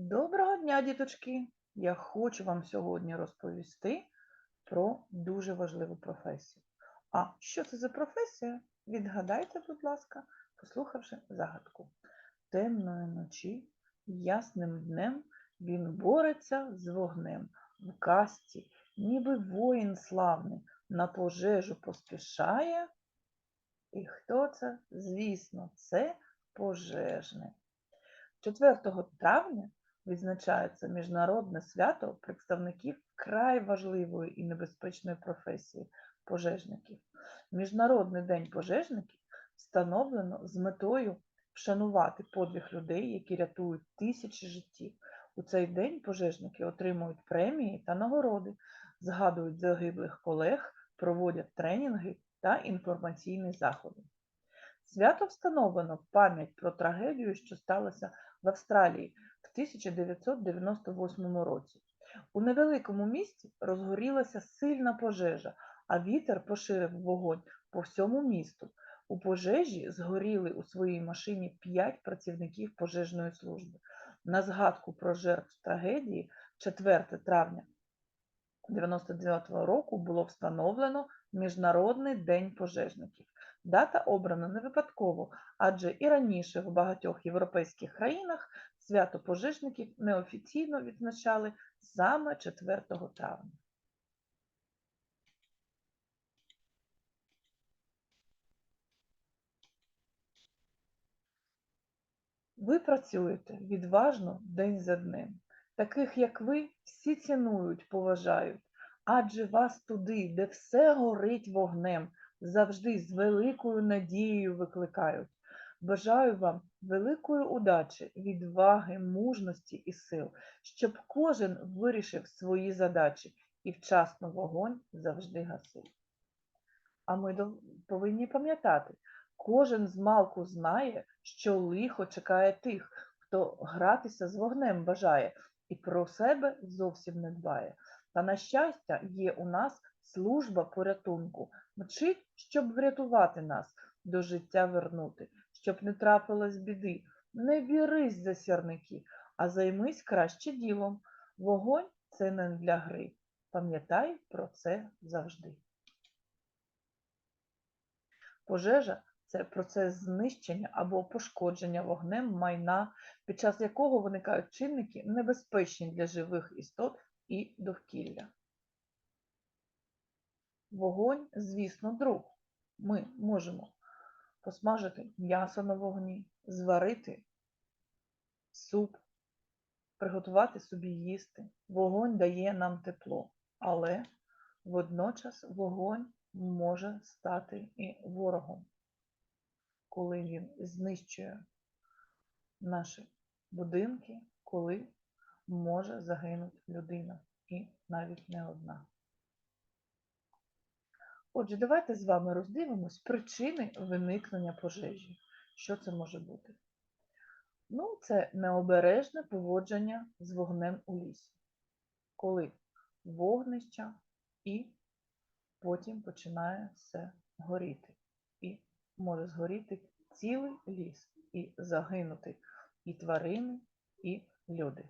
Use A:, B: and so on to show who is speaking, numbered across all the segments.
A: Доброго дня, діточки! Я хочу вам сьогодні розповісти про дуже важливу професію. А що це за професія? Відгадайте, будь ласка, послухавши загадку. Темної ночі, ясним днем він бореться з вогнем. В касті, ніби воїн славний, на пожежу поспішає. І хто це? Звісно, це пожежник. 4 травня відзначається міжнародне свято представників край важливої і небезпечної професії пожежників. Міжнародний день пожежників встановлено з метою вшанувати подвиг людей, які рятують тисячі життів. У цей день пожежники отримують премії та нагороди, згадують загиблих колег, проводять тренінги та інформаційні заходи. Свято встановлено в пам'ять про трагедію, що сталося в Австралії 1998 році. У невеликому місті розгорілася сильна пожежа, а вітер поширив вогонь по всьому місту. У пожежі згоріли у своїй машині 5 працівників пожежної служби. На згадку про жертв трагедії 4 травня 1999 року було встановлено Міжнародний день пожежників. Дата обрана не випадково, адже і раніше в багатьох європейських країнах свято пожежників неофіційно відзначали саме 4 травня. Ви працюєте відважно день за днем. Таких, як ви, всі цінують, поважають, адже вас туди, де все горить вогнем, завжди з великою надією викликають. Бажаю вам великої удачі, відваги, мужності і сил, щоб кожен вирішив свої задачі і вчасно вогонь завжди гасив. А ми повинні пам'ятати, кожен з малку знає, що лихо чекає тих, хто гратися з вогнем бажає і про себе зовсім не дбає. Та, на щастя, є у нас служба порятунку, мчить, щоб врятувати нас, до життя вернути, щоб не трапилось біди. Не вірись за сірники, а займись краще ділом. Вогонь це не для гри. Пам'ятай про це завжди. Пожежа це процес знищення або пошкодження вогнем майна, під час якого виникають чинники небезпечні для живих істот і довкілля. Вогонь, звісно, друг. Ми можемо посмажити м'ясо на вогні, зварити суп, приготувати собі їсти. Вогонь дає нам тепло, але водночас вогонь може стати і ворогом, коли він знищує наші будинки, коли може загинути людина і навіть не одна. Отже, давайте з вами роздивимось причини виникнення пожежі. Що це може бути? Ну, це необережне поводження з вогнем у лісі, коли вогнища і потім починає все горіти. І може згоріти цілий ліс, і загинути і тварини, і люди.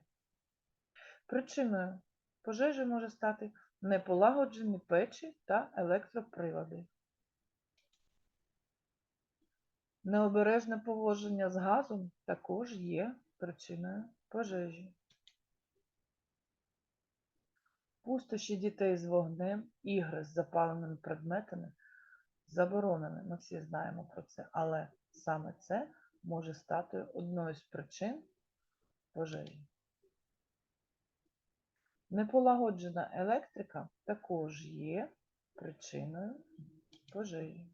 A: Причиною пожежі може стати неполагоджені печі та електроприлади. Необережне поводження з газом також є причиною пожежі. Пустощі дітей з вогнем, ігри з запаленими предметами заборонені. Ми всі знаємо про це, але саме це може стати одною з причин пожежі. Неполагоджена електрика також є причиною пожежі.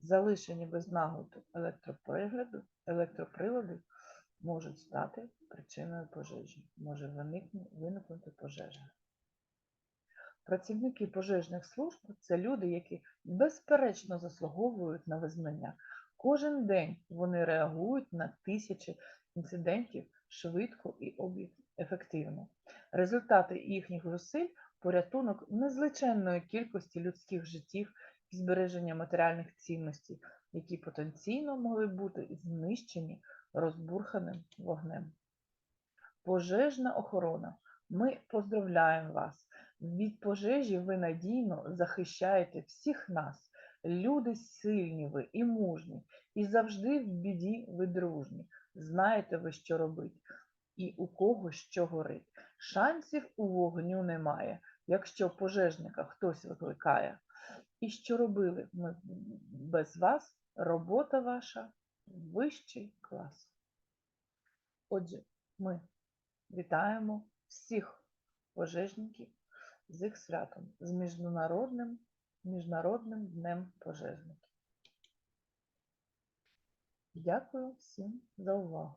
A: Залишені без нагляду електроприлади, електроприлади можуть стати причиною пожежі. Може виникнути, пожежа. Працівники пожежних служб це люди, які безперечно заслуговують на визнання. Кожен день вони реагують на тисячі інцидентів швидко і об'єктивно ефективно. Результати їхніх зусиль порятунок незліченної кількості людських життів і збереження матеріальних цінностей, які потенційно могли бути знищені розбурханим вогнем. Пожежна охорона. Ми поздравляємо вас. Від пожежі ви надійно захищаєте всіх нас. Люди сильні ви і мужні, і завжди в біді ви дружні. Знаєте ви, що робить, і у кого що горить. Шансів у вогню немає, якщо пожежника хтось викликає. І що робили ми без вас, робота ваша вищий клас. Отже, ми вітаємо всіх пожежників з їх святом, з міжнародним, міжнародним днем пожежників. Дякую всім за увагу.